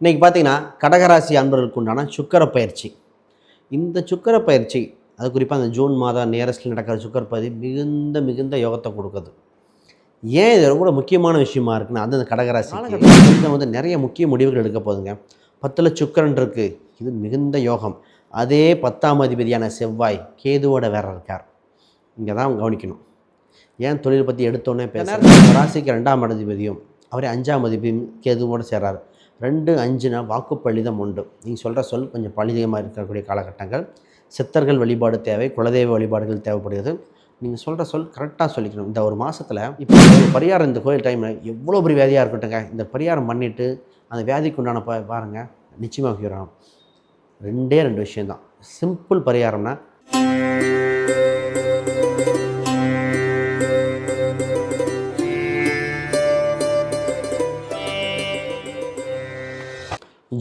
இன்றைக்கி பார்த்தீங்கன்னா கடகராசி அன்பர்களுக்கு உண்டான சுக்கர பயிற்சி இந்த சுக்கர பயிற்சி அது குறிப்பாக அந்த ஜூன் மாதம் நேரஸ்டில் நடக்கிற சுக்கர பயிற்சி மிகுந்த மிகுந்த யோகத்தை கொடுக்குது. ஏன் இது ரொம்ப முக்கியமான விஷயமா இருக்குன்னா அந்த கடகராசி காலகட்டத்தில் வந்து நிறைய முக்கிய முடிவுகள் எடுக்க போகுதுங்க. பத்தில் சுக்கரன் இருக்குது இது மிகுந்த யோகம். அதே பத்தாம் அதிபதியான செவ்வாய் கேதுவோட வேற இருக்கார். இங்கே தான் கவனிக்கணும். ஏன் தொழில் பற்றி எடுத்தோன்னே பேச ராசிக்கு ரெண்டாம் அதிபதியும் அவரே அஞ்சாம் அதிபதியும் கேதுவோடு சேர்றாரு. ரெண்டு அஞ்சுனா வாக்குப்பள்ளிதம் உண்டு. நீங்கள் சொல்கிற சொல் கொஞ்சம் பழிதமாக இருக்கக்கூடிய காலகட்டங்கள். சித்தர்கள் வழிபாடு தேவை குலதெய்வ வழிபாடுகள் தேவைப்படுகிறது. நீங்கள் சொல்கிற சொல் கரெக்டாக சொல்லிக்கணும். இந்த ஒரு மாதத்தில் இப்போ பரிகாரம் இந்த கோயில் டைமில் எவ்வளோ பெரிய வியாதியாக இருக்கட்டுங்க இந்த பரிகாரம் பண்ணிவிட்டு அந்த வியாதிக்கு உண்டான பா பாருங்கள் நிச்சயமாக ரெண்டே ரெண்டு விஷயந்தான் சிம்பிள் பரிகாரம்னா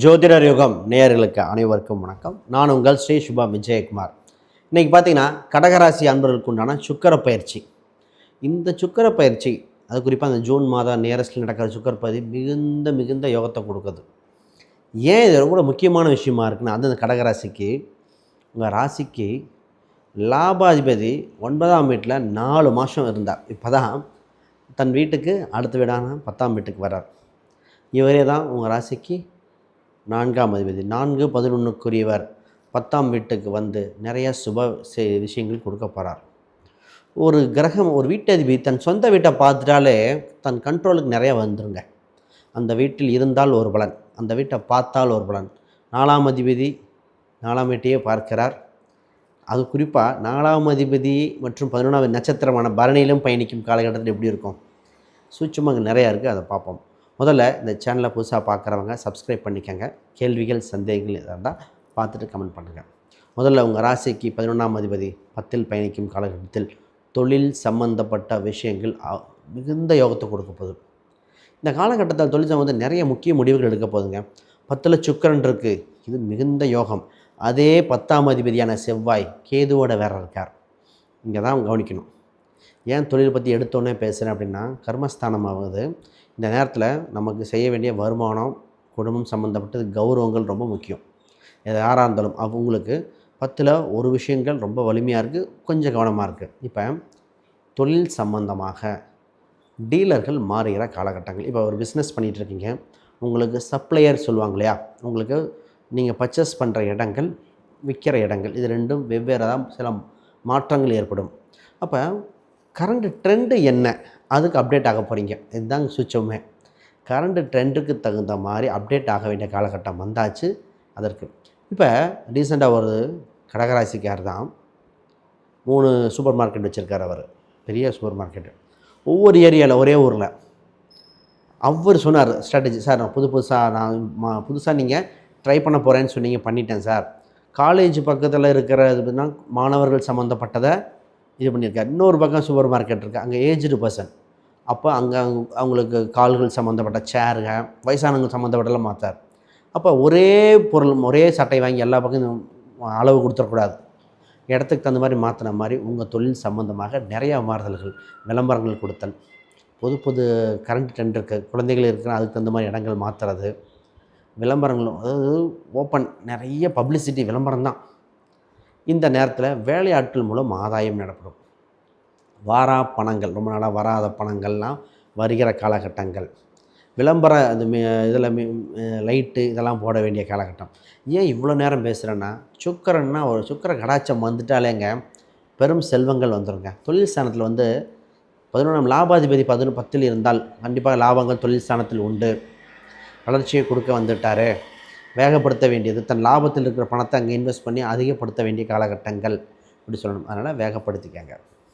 ஜோதிடர் யுகம் நேயர்களுக்கு அனைவருக்கும் வணக்கம். நான் உங்கள் ஸ்ரீ சுபா விஜயகுமார். இன்றைக்கி பார்த்தீங்கன்னா கடகராசி அன்பர்களுக்கு உண்டான சுக்கர பயிற்சி இந்த சுக்கர பயிற்சி அது குறிப்பாக அந்த ஜூன் மாதம் நேரஸ்டில் நடக்கிற சுக்கர பயிற்சி மிகுந்த மிகுந்த யோகத்தை கொடுக்குது. ஏன் இது ரொம்ப முக்கியமான விஷயமா இருக்குன்னா அந்த கடகராசிக்கு உங்கள் ராசிக்கு லாபாதிபதி ஒன்பதாம் வீட்டில் நாலு மாதம் இருந்தார். இப்போ தான் தன் வீட்டுக்கு அடுத்த வீடான பத்தாம் வீட்டுக்கு வர்றார். இவரே தான் உங்கள் ராசிக்கு நான்காம் அதிபதி. நான்கு பதினொன்றுக்குரியவர் பத்தாம் வீட்டுக்கு வந்து நிறைய சுப செ- விஷயங்கள் கொடுக்க போகிறார் ஒரு கிரகம் ஒரு வீட்டதிபதி தன் சொந்த வீட்டை பார்த்துட்டாலே தன் கண்ட்ரோலுக்கு நிறைய வந்துருங்க. அந்த வீட்டில் இருந்தால் ஒரு பலன் அந்த வீட்டை பார்த்தால் ஒரு பலன். நாலாம் அதிபதி நாலாம் வீட்டையே பார்க்கிறார். அது குறிப்பாக நாலாம் அதிபதி மற்றும் பதினொன்றாவது நட்சத்திரமான பரணியிலும் பயணிக்கும் காலகட்டத்தில் எப்படி இருக்கும்? சூட்சமாக நிறையா இருக்குது அதை பார்ப்போம். முதல்ல இந்த சேனலை புதுசாக பார்க்குறவங்க சப்ஸ்கிரைப் பண்ணிக்கங்க. கேள்விகள் சந்தேகங்கள் எதாக இருந்தால் பார்த்துட்டு கமெண்ட் பண்ணுங்கள் முதல்ல உங்கள் ராசிக்கு பதினொன்றாம் அதிபதி பத்தில் பயணிக்கும் காலகட்டத்தில் தொழில் சம்பந்தப்பட்ட விஷயங்கள் மிகுந்த யோகத்தை கொடுக்க போகுது. இந்த காலகட்டத்தில் தொழில் சம்பந்தம் நிறைய முக்கிய முடிவுகள் எடுக்க போகுதுங்க. பத்தில் சுக்கரன் இருக்குது இது மிகுந்த யோகம். அதே பத்தாம் அதிபதியான செவ்வாய் கேதுவோட வேற இருக்கார். இங்கே தான் கவனிக்கணும். ஏன் தொழில் பற்றி எடுத்தோன்னே பேசுகிறேன் அப்படின்னா கர்மஸ்தானம் ஆகுது. இந்த நேரத்தில் நமக்கு செய்ய வேண்டிய வருமானம் குடும்பம் சம்மந்தப்பட்டது கௌரவங்கள் ரொம்ப முக்கியம். எது யாராக இருந்தாலும் அவங்களுக்கு பத்தில் ஒரு விஷயங்கள் ரொம்ப வலிமையாக இருக்குது கொஞ்சம் கவனமாக இருக்குது இப்போ தொழில் சம்பந்தமாக டீலர்கள் மாறுகிற காலகட்டங்கள். இப்போ ஒரு பிஸ்னஸ் பண்ணிகிட்டு இருக்கீங்க. உங்களுக்கு சப்ளையர் சொல்லுவாங்க இல்லையா? உங்களுக்கு நீங்கள் பர்ச்சேஸ் பண்ணுற இடங்கள் விற்கிற இடங்கள் இது ரெண்டும் வெவ்வேறு தான் சில மாற்றங்கள் ஏற்படும். அப்போ கரண்ட் ட்ரெண்டு என்ன? அதுக்கு அப்டேட் ஆக போகிறீங்க இதுதாங்க சுச்சமே. கரண்ட் ட்ரெண்டுக்கு தகுந்த மாதிரி அப்டேட் ஆக வேண்டிய காலகட்டம் வந்தாச்சு. அதற்கு இப்போ ரீசெண்டாக ஒரு கடகராசிக்கார் தான் மூணு சூப்பர் மார்க்கெட் வச்சுருக்கார் அவர். பெரிய சூப்பர் மார்க்கெட்டு ஒவ்வொரு ஏரியாவில் ஒரே ஊரில். அவர் சொன்னார் ஸ்ட்ராட்டஜி சார் நான் புது புதுசாக நான் மா புதுசாக நீங்கள் ட்ரை பண்ண போகிறேன்னு சொன்னீங்க பண்ணிட்டேன் சார் காலேஜ் பக்கத்தில் இருக்கிற இது மாணவர்கள் சம்மந்தப்பட்டதை இது பண்ணியிருக்காரு. இன்னொரு பக்கம் சூப்பர் மார்க்கெட் இருக்குது அங்கே ஏஜ்டு பர்சன் அப்போ அங்கே அவங்களுக்கு கால்கள் சம்மந்தப்பட்ட சேருங்க வயசானவங்க சம்மந்தப்பட்டெல்லாம் மாற்றார் அப்போ ஒரே பொருள் ஒரே சட்டை வாங்கி எல்லா பக்கம் அளவு கொடுத்துடக்கூடாது இடத்துக்கு தகுந்த மாதிரி மாற்றின மாதிரி உங்கள் தொழில் சம்மந்தமாக நிறையா மாறுதல்கள் விளம்பரங்கள் கொடுத்தல். புது புது கரண்ட் ட்ரெண்ட் இருக்குது குழந்தைகள் இருக்கிற அதுக்கு தகுந்த மாதிரி இடங்கள் மாற்றுறது விளம்பரங்களும் அதாவது ஓப்பன் நிறைய பப்ளிசிட்டி விளம்பரம் தான். இந்த நேரத்தில் வேலையாட்கள் மூலம் ஆதாயம் நடப்படும். வாரா பணங்கள் ரொம்ப நாளாக வராத பணங்கள்லாம் வருகிற காலகட்டங்கள். விளம்பர அந்த இதில் லைட்டு இதெல்லாம் போட வேண்டிய காலகட்டம். ஏன் இவ்வளோ நேரம் பேசுகிறேன்னா சுக்கரன்னா ஒரு சுக்கர கடாச்சம் வந்துட்டாலேங்க பெரும் செல்வங்கள் வந்துருங்க. தொழில் ஸ்தானத்தில் வந்து பதினொன்றாம் லாபாதிபதி பதினொன்று பத்தில் இருந்தால் கண்டிப்பாக லாபங்கள் தொழில் ஸ்தானத்தில் உண்டு. வளர்ச்சியை கொடுக்க வந்துட்டாரு. வேகப்படுத்த வேண்டியது தன் லாபத்தில் இருக்கிற பணத்தை அங்கே இன்வெஸ்ட் பண்ணி அதிகப்படுத்த வேண்டிய காலகட்டங்கள் அப்படி சொல்லணும். அதனால் வேகப்படுத்திக்கங்க.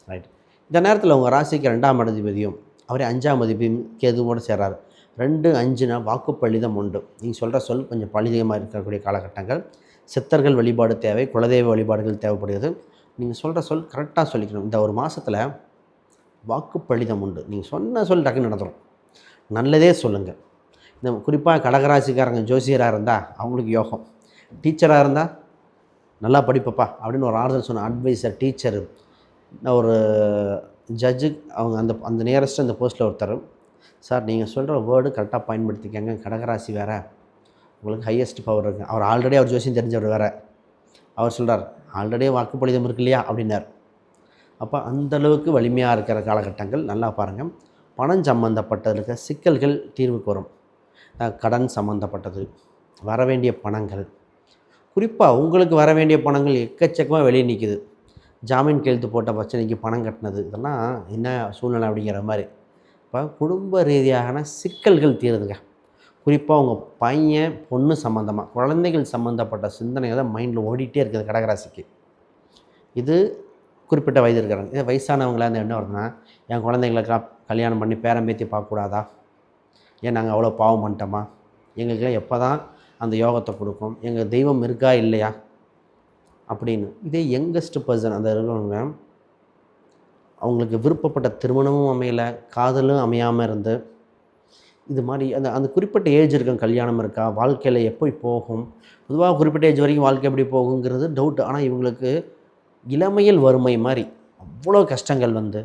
ரைட் இந்த நேரத்தில் உங்கள் ராசிக்கு ரெண்டாம் அதிபதியும் அவரே அஞ்சாம் அதிபதியும் கேதுவோடு சேர்றாரு. ரெண்டு அஞ்சுனா வாக்குப்பள்ளிதம் உண்டு. நீங்கள் சொல்கிற சொல் கொஞ்சம் பழிதமாக இருக்கக்கூடிய காலகட்டங்கள். சித்தர்கள் வழிபாடு தேவை குலதெய்வ வழிபாடுகள் தேவைப்படுகிறது. நீங்கள் சொல்கிற சொல் கரெக்டாக சொல்லிக்கணும். இந்த ஒரு மாதத்தில் வாக்குப்பள்ளிதம் உண்டு. நீங்கள் சொன்ன சொல் டக்குன்னு நடந்துடும் நல்லதே சொல்லுங்கள் இந்த குறிப்பாக கடகராசிக்காரங்க ஜோசியராக இருந்தால் அவங்களுக்கு யோகம். டீச்சராக இருந்தால் நல்லா படிப்பப்பா அப்படின்னு ஒரு ஆறுதல் சொன்ன அட்வைசர் டீச்சர். ஒரு ஜட்ஜு அவங்க அந்த அந்த நியரஸ்ட் அந்த போஸ்ட்டில் ஒருத்தர். சார் நீங்கள் சொல்கிற வேர்டு கரெக்டாக பயன்படுத்திக்கங்க. கடகராசி வேறு. உங்களுக்கு ஹையஸ்ட் பவர் இருக்குது அவர் ஆல்ரெடி அவர் ஜோசியம் தெரிஞ்சவர் வேறு. அவர் சொல்கிறார் ஆல்ரெடி வாக்குப்பளிதம் இருக்கு இல்லையா? அப்படின்னார். அப்போ அந்தளவுக்கு வலிமையாக இருக்கிற காலகட்டங்கள் நல்லா பாருங்கள் பணம் சம்மந்தப்பட்டதற்கு சிக்கல்கள் தீர்வுக்கு வரும். கடன் சம்மந்தப்பட்டது வர வேண்டிய பணங்கள். குறிப்பாக உங்களுக்கு வர வேண்டிய பணங்கள் எக்கச்சக்கமாக வெளியே நிற்கிது ஜாமீன் கையெழுத்து போட்ட பிரச்சனைக்கு பணம் கட்டினது இதெல்லாம் என்ன சூழ்நிலை அப்படிங்கிற மாதிரி. இப்போ குடும்ப ரீதியான சிக்கல்கள் தீருதுங்க. குறிப்பாக உங்கள் பையன் பொண்ணு சம்மந்தமாக குழந்தைகள் சம்மந்தப்பட்ட சிந்தனைகள் தான் மைண்டில் ஓடிட்டே இருக்குது கடகராசிக்கு. இது குறிப்பிட்ட வயது இருக்கிறாங்க இதே வயசானவங்களா இருந்தால் என்ன வருதுன்னா என் குழந்தைங்களுக்கெல்லாம் கல்யாணம் பண்ணி பேரம்பேத்தி பார்க்கக்கூடாதா? ஏன் நாங்கள் அவ்வளோ பாவம் பண்ணிட்டோமா? எங்களுக்கெல்லாம் எப்போ தான் அந்த யோகத்தை கொடுக்கும்? எங்கள் தெய்வம் இருக்கா இல்லையா? அப்படின்னு. இதே யங்கஸ்ட் பர்சன் அந்த இருக்கிறவங்க அவங்களுக்கு விருப்பப்பட்ட திருமணமும் அமையலை காதலும் அமையாமல் இருந்து இது மாதிரி அந்த அந்த குறிப்பிட்ட ஏஜ் இருக்கும் கல்யாணம் இருக்கா? வாழ்க்கையில் எப்படி போகும்? பொதுவாக குறிப்பிட்ட ஏஜ் வரைக்கும் வாழ்க்கை எப்படி போகுங்கிறது டவுட் ஆனால் இவங்களுக்கு இளமையில் வறுமை மாதிரி அவ்வளோ கஷ்டங்கள் வந்து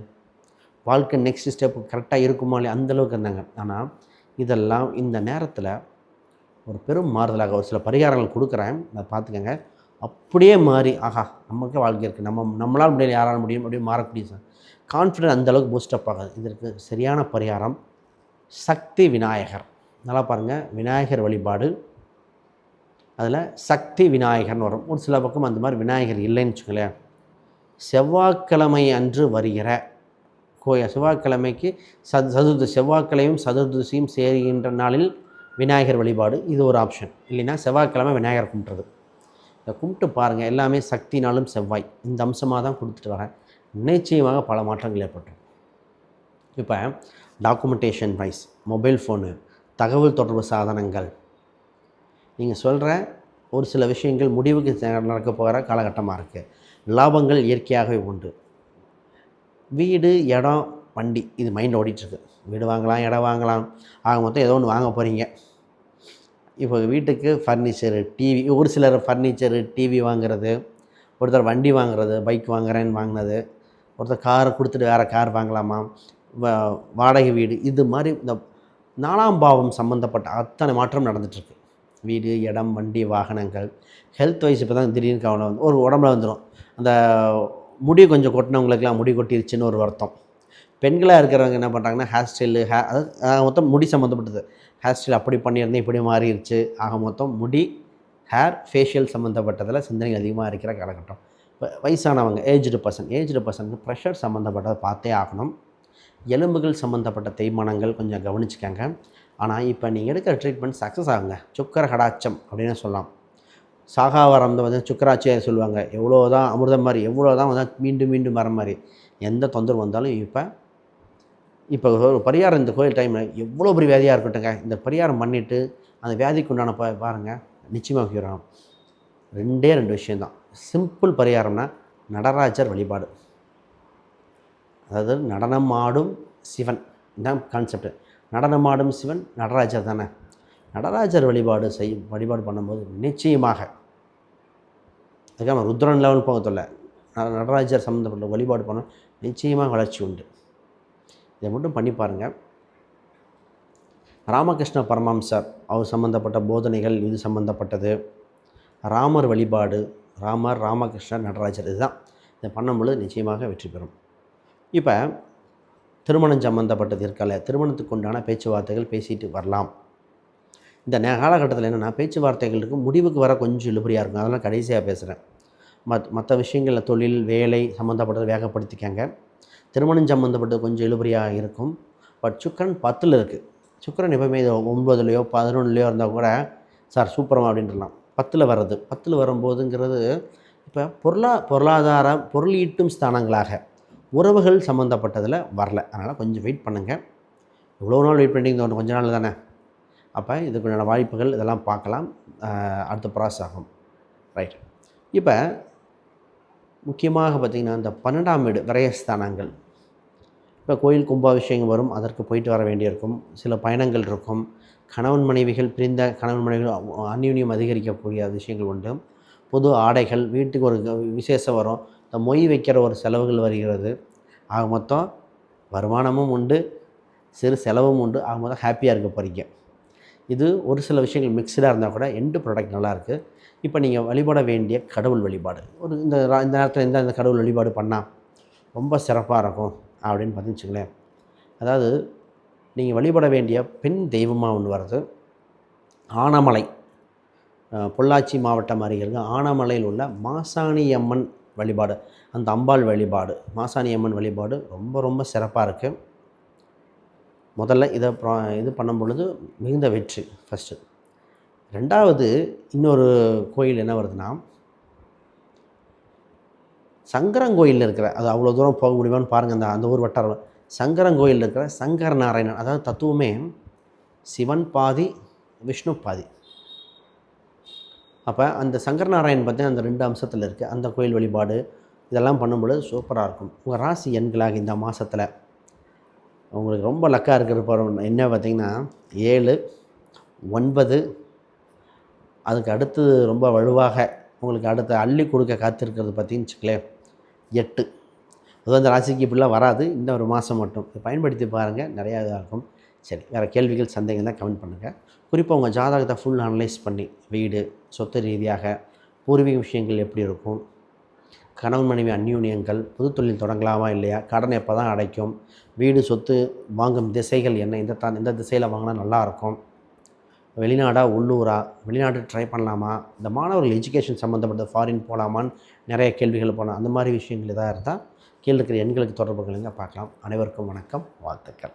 வாழ்க்கை நெக்ஸ்ட் ஸ்டெப் கரெக்டாக இருக்குமா இல்லையா அந்தளவுக்கு இருந்தாங்க. ஆனால் இதெல்லாம் இந்த நேரத்தில் ஒரு பெரும் மாறுதலாக ஒரு சில பரிகாரங்கள் கொடுக்குறேன். அதை பார்த்துக்கங்க. அப்படியே மாறி ஆஹா நமக்கே வாழ்க்கை இருக்குது நம்ம நம்மளால் முடியல யாரால் முடியும் அப்படியே மாறக்கூடிய சார் கான்ஃபிடென்ட் அந்தளவுக்கு பூஸ்டப் ஆகாது. இதற்கு சரியான பரிகாரம் சக்தி விநாயகர். நல்லா பாருங்கள் விநாயகர் வழிபாடு. அதில் சக்தி விநாயகர்னு வரும். ஒரு சில பக்கம் அந்த மாதிரி விநாயகர் இல்லைன்னு வச்சுக்கோங்களேன். செவ்வாய்க்கிழமை அன்று வருகிற கோய செவ்வாய்க்கிழமைக்கு சத் சதுர்த்தி செவ்வாய்க்கிழமையும் சதுர்தசியும் சேருகின்ற நாளில் விநாயகர் வழிபாடு. இது ஒரு ஆப்ஷன் இல்லைன்னா செவ்வாய்க்கிழமை விநாயகர் கும்பிட்றது. இதை கும்பிட்டு பாருங்கள் எல்லாமே சக்தினாலும் செவ்வாய். இந்த அம்சமாக தான் கொடுத்துட்டு வரேன். நிச்சயமாக பல மாற்றங்கள் ஏற்பட்டுரும். இப்போ டாக்குமெண்டேஷன் வைஸ் மொபைல் ஃபோனு தகவல் தொடர்பு சாதனங்கள். நீங்கள் சொல்கிற ஒரு சில விஷயங்கள் முடிவுக்கு நடக்க போகிற காலகட்டமாக இருக்குது லாபங்கள் இயற்கையாகவே உண்டு. வீடு இடம் வண்டி இது மைண்ட் ஓடிட்டுருக்கு. வீடு வாங்கலாம் இடம் வாங்கலாம். ஆக மொத்தம் ஏதோ ஒன்று வாங்க போகிறீங்க இப்போ வீட்டுக்கு ஃபர்னிச்சரு டிவி ஒரு சிலர் ஃபர்னிச்சரு டிவி வாங்குறது ஒருத்தர் வண்டி வாங்குறது பைக் வாங்குறேன்னு வாங்கினது ஒருத்தர் காரை கொடுத்துட்டு வேறு கார் வாங்கலாமா வாடகை வீடு இது மாதிரி இந்த நாலாம் பாவம் சம்மந்தப்பட்ட அத்தனை மாற்றம் நடந்துகிட்ருக்கு வீடு இடம் வண்டி வாகனங்கள் ஹெல்த் வைஸ் இப்போ தான் திடீர்னு கவனம் வந்து ஒரு உடம்புல வந்துடும் அந்த முடி கொஞ்சம் கொட்டினவங்களுக்குலாம் முடி கொட்டிருச்சுன்னு ஒரு வருத்தம். பெண்களாக இருக்கிறவங்க என்ன பண்ணுறாங்கன்னா ஹேர் ஸ்டைலு ஹே அதாவது ஆக மொத்தம் முடி சம்மந்தப்பட்டது. ஹேர் ஸ்டைல் அப்படி பண்ணியிருந்தேன் இப்படி மாறிடுச்சு ஆக மொத்தம் முடி ஹேர் ஃபேஷியல் சம்மந்தப்பட்டதில் சிந்தனை அதிகமாக இருக்கிற காலகட்டம். இப்போ வயசானவங்க ஏஜ்டு பர்சன் ஏஜ்டு பர்சனுக்கு ப்ரெஷர் சம்மந்தப்பட்டதை பார்த்தே ஆகணும். எலும்புகள் சம்மந்தப்பட்ட தேய்மானங்கள் கொஞ்சம் கவனிச்சுக்கங்க. ஆனால் இப்போ நீங்கள் எடுக்கிற ட்ரீட்மெண்ட் சக்ஸஸ் ஆகுங்க. சுக்கர கடாச்சம் அப்படின்னு சொல்லலாம். சாகாவரம் வந்து சுக்கராச்சியாக சொல்லுவாங்க. எவ்வளோ தான் அமிர்தம் மாதிரி எவ்வளோ தான் வந்து மீண்டும் மீண்டும் வர மாதிரி எந்த தொந்தரவு வந்தாலும் இப்போ இப்போ ஒரு பரிகாரம் இந்த கோயில் டைமில் எவ்வளோ பெரிய வியாதியாக இருக்கட்டுங்க இந்த பரிகாரம் பண்ணிவிட்டு அந்த வியாதிக்கு உண்டான பாருங்கள் நிச்சயமாக cure ரெண்டே ரெண்டு விஷயந்தான் சிம்பிள் பரிகாரம்னா நடராஜர் வழிபாடு. அதாவது நடனம் ஆடும் சிவன். இதான் கான்செப்ட் நடனமாடும் சிவன் நடராஜர் தானே. நடராஜர் வழிபாடு செய்யும் வழிபாடு பண்ணும்போது நிச்சயமாக அதுக்காக ருத்ரன் லெவல் போக சொல்ல நடராஜர் சம்மந்தப்பட்ட வழிபாடு பண்ண நிச்சயமாக வளர்ச்சி உண்டு. இதை மட்டும் பண்ணி பாருங்கள் ராமகிருஷ்ண பரமம்சர் அவர் சம்மந்தப்பட்ட போதனைகள் இது சம்மந்தப்பட்டது ராமர் வழிபாடு ராமர் ராமகிருஷ்ணர் நடராஜர் இதுதான். இதை பண்ணும்பொழுது நிச்சயமாக வெற்றி பெறும். இப்போ திருமணம் சம்மந்தப்பட்டது இருக்கல திருமணத்துக்கு உண்டான பேச்சுவார்த்தைகள் பேசிட்டு வரலாம். இந்த காலகட்டத்தில் என்னென்னா பேச்சுவார்த்தைகளுக்கு முடிவுக்கு வர கொஞ்சம் இழுபறியாக இருக்கும். அதெல்லாம் கடைசியாக பேசுகிறேன் மத் மற்ற விஷயங்களில் தொழில் வேலை சம்மந்தப்பட்டதை வேகப்படுத்திக்கங்க. திருமணம் சம்மந்தப்பட்டது கொஞ்சம் இழுபறியாக இருக்கும். பட் சுக்கரன் பத்தில் இருக்குது சுக்கரன் எப்பவுமே இது ஒன்பதுலையோ பதினொன்றுலையோ இருந்தால் கூட சார் சூப்பரமாக அப்படின்றலாம். பத்தில் வர்றது. பத்தில் வரும்போதுங்கிறது இப்போ பொருளா பொருளாதார பொருளீட்டும் ஸ்தானங்களாக உறவுகள் சம்மந்தப்பட்டதில் வரல. அதனால் கொஞ்சம் வெயிட் பண்ணுங்கள் இவ்வளோ நாள் வெயிட் பண்ணிங்க இன்னும் கொஞ்ச நாள் தானே? அப்போ இதுக்குண்டான வாய்ப்புகள் இதெல்லாம் பார்க்கலாம். அடுத்த ப்ராசஸ் ஆகும் ரைட். இப்போ முக்கியமாக பார்த்திங்கன்னா இந்த பன்னெண்டாம் வீடு விரயஸ்தானங்கள். இப்போ கோயில் கும்பாபிஷேகம் வரும் அதற்கு போயிட்டு வர வேண்டியிருக்கும். சில பயணங்கள் இருக்கும். கணவன் மனைவிகள் பிரிந்த கணவன் மனைவிகள் அந்யூன்யம் அதிகரிக்கக்கூடிய விஷயங்கள் உண்டு. புது ஆடைகள் வீட்டுக்கு ஒரு விசேஷம் வரும். இந்த மொய் வைக்கிற ஒரு செலவுகள் வருகிறது. ஆக மொத்தம் வருமானமும் உண்டு. சிறு செலவும் உண்டு. ஆக மொத்தம் ஹாப்பியாக இருக்க போகிறீங்க. இது ஒரு சில விஷயங்கள் மிக்சடாக இருந்தால் கூட எண்டு ப்ராடக்ட் நல்லாயிருக்கு இப்போ நீங்கள் வழிபட வேண்டிய கடவுள் வழிபாடு. ஒரு இந்த இந்த நேரத்தில் எந்த இந்த கடவுள் வழிபாடு பண்ணால் ரொம்ப சிறப்பாக இருக்கும் அப்படின்னு பார்த்து அதாவது நீங்கள் வழிபட வேண்டிய பெண் தெய்வமாக ஒன்று வருது ஆனமலை. பொள்ளாச்சி மாவட்டம் அருகில் ஆனமலையில் உள்ள மாசாணியம்மன் வழிபாடு. அந்த அம்பாள் வழிபாடு மாசாணியம்மன் வழிபாடு ரொம்ப ரொம்ப சிறப்பாக இருக்குது முதல்ல இதை ப்ரா- இது பண்ணும் பொழுது மிகுந்த வெற்றி ஃபஸ்ட்டு ரெண்டாவது இன்னொரு கோயில் என்ன வருதுன்னா சங்கரங்கோயிலில் இருக்கிற அது அவ்வளோ தூரம் போக முடியுமான்னு பாருங்கள் அந்த அந்த ஊர் வட்டாரம் சங்கரங்கோயிலில் இருக்கிற சங்கர நாராயணன் அதாவது தத்துவமே சிவன் பாதி விஷ்ணு பாதி. அப்போ அந்த சங்கர நாராயணன் பார்த்தீங்கன்னா அந்த ரெண்டு அம்சத்தில் இருக்குது அந்த கோயில் வழிபாடு இதெல்லாம் பண்ணும்பொழுது சூப்பராக இருக்கும். உங்கள் ராசி எண்களாக இந்த மாதத்தில் உங்களுக்கு ரொம்ப லக்காக இருக்கிற படம் என்ன பார்த்தீங்கன்னா ஏழு ஒன்பது அதுக்கு அடுத்து ரொம்ப வலுவாக உங்களுக்கு அடுத்து அள்ளி கொடுக்க காத்திருக்கிறது பார்த்தீங்கன்னு வச்சுக்கலேன் எட்டு. அது அந்த ராசிக்கு இப்படிலாம் வராது. இந்த ஒரு மாதம் மட்டும். இதை பயன்படுத்தி பாருங்கள் நிறையா இதாக இருக்கும். சரி வேறு கேள்விகள் சந்தேகம் தான் கமெண்ட் பண்ணுங்கள் குறிப்பாக உங்கள் ஜாதகத்தை ஃபுல் அனலைஸ் பண்ணி வீடு சொத்து ரீதியாக பூர்வீக விஷயங்கள் எப்படி இருக்கும்? கணவன் மனைவி அந்யூன்யங்கள் புது தொழில் தொடங்கலாமா இல்லையா? கடன் எப்போ தான் அடைக்கும்? வீடு சொத்து வாங்கும் திசைகள் என்ன? இந்த தான் இந்த திசையில் வாங்கினா நல்லாயிருக்கும். வெளிநாடா உள்ளூரா வெளிநாடு ட்ரை பண்ணலாமா? இந்த மாணவர்கள் எஜுகேஷன் சம்மந்தப்பட்ட ஃபாரின் போகலாமான்னு நிறைய கேள்விகள் போகலாம் அந்த மாதிரி விஷயங்கள் எதாக இருந்தால் கீழே இருக்கிற எண்களுக்கு தொடர்பு கொள்ளுங்க. பார்க்கலாம். அனைவருக்கும் வணக்கம். வாழ்த்துக்கள்.